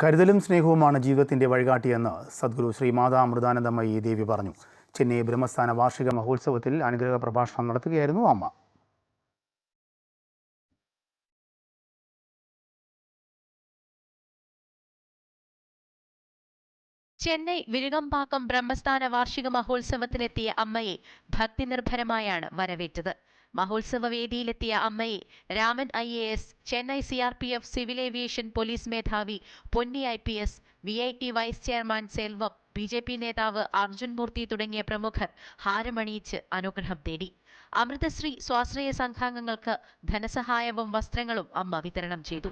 കരുതലും സ്നേഹവുമാണ് ജീവിതത്തിന്റെ വഴികാട്ടിയെന്ന് സദ്ഗുരു ശ്രീ മാതാ അമൃതാനന്ദമയി ദേവി പറഞ്ഞു. ചെന്നൈ ബ്രഹ്മസ്ഥാന വാർഷിക മഹോത്സവത്തിൽ അനുഗ്രഹ പ്രഭാഷണം നടത്തുകയായിരുന്നു അമ്മ. ചെന്നൈ വിരുകമ്പാക്കം ബ്രഹ്മസ്ഥാന വാർഷിക മഹോത്സവത്തിലെത്തിയ അമ്മയെ ഭക്തിനിർഭരമായാണ് വരവേറ്റത്. മഹോത്സവ വേദിയിലെത്തിയ അമ്മയെ Raman I A S Chennai C R P F civil aviation police മേധാവി Ponni I P S V I T vice chairman Selvam B J P നേതാവ് അർജുൻ മൂർത്തി തുടങ്ങിയ പ്രമുഖർ ഹാരമണിയിച്ച് അനുഗ്രഹം തേടി. അമൃതശ്രീ സ്വാശ്രയ സംഘാംഗങ്ങൾക്ക് ധനസഹായവും വസ്ത്രങ്ങളും അമ്മ വിതരണം ചെയ്തു.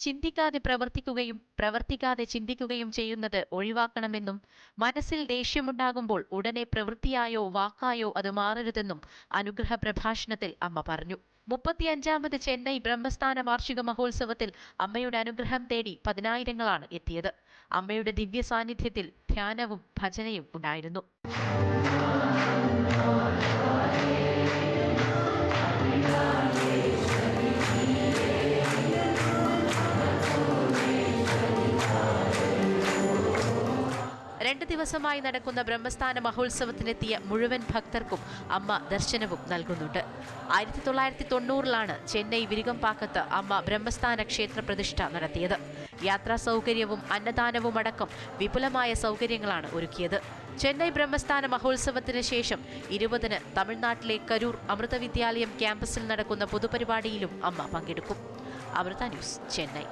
ചിന്തിക്കാതെ പ്രവർത്തിക്കുകയും പ്രവർത്തിക്കാതെ ചിന്തിക്കുകയും ചെയ്യുന്നത് ഒഴിവാക്കണമെന്നും മനസ്സിൽ ദേഷ്യമുണ്ടാകുമ്പോൾ ഉടനെ പ്രവൃത്തിയായോ വാക്കായോ അത് മാറരുതെന്നും അനുഗ്രഹ പ്രഭാഷണത്തിൽ അമ്മ പറഞ്ഞു. മുപ്പത്തിയഞ്ചാമത് ചെന്നൈ ബ്രഹ്മസ്ഥാന വാർഷിക മഹോത്സവത്തിൽ അമ്മയുടെ അനുഗ്രഹം തേടി പതിനായിരങ്ങളാണ് എത്തിയത്. അമ്മയുടെ ദിവ്യ സാന്നിധ്യത്തിൽ ധ്യാനവും ഭജനയും ഉണ്ടായിരുന്നു. രണ്ട് ദിവസമായി നടക്കുന്ന ബ്രഹ്മസ്ഥാന മഹോത്സവത്തിനെത്തിയ മുഴുവൻ ഭക്തർക്കും അമ്മ ദർശനവും നൽകുന്നുണ്ട്. ആയിരത്തി തൊള്ളായിരത്തി തൊണ്ണൂറിലാണ് ചെന്നൈ വിരുകമ്പാക്കത്ത് അമ്മ ബ്രഹ്മസ്ഥാന ക്ഷേത്ര പ്രതിഷ്ഠ നടത്തിയത്. യാത്രാ സൗകര്യവും അന്നദാനവും അടക്കം വിപുലമായ സൗകര്യങ്ങളാണ് ഒരുക്കിയത്. ചെന്നൈ ബ്രഹ്മസ്ഥാന മഹോത്സവത്തിന് ശേഷം ഇരുപതിന് തമിഴ്നാട്ടിലെ കരൂർ അമൃത വിദ്യാലയം ക്യാമ്പസിൽ നടക്കുന്ന പൊതുപരിപാടിയിലും അമ്മ പങ്കെടുക്കും. അമൃത ന്യൂസ് ചെന്നൈ.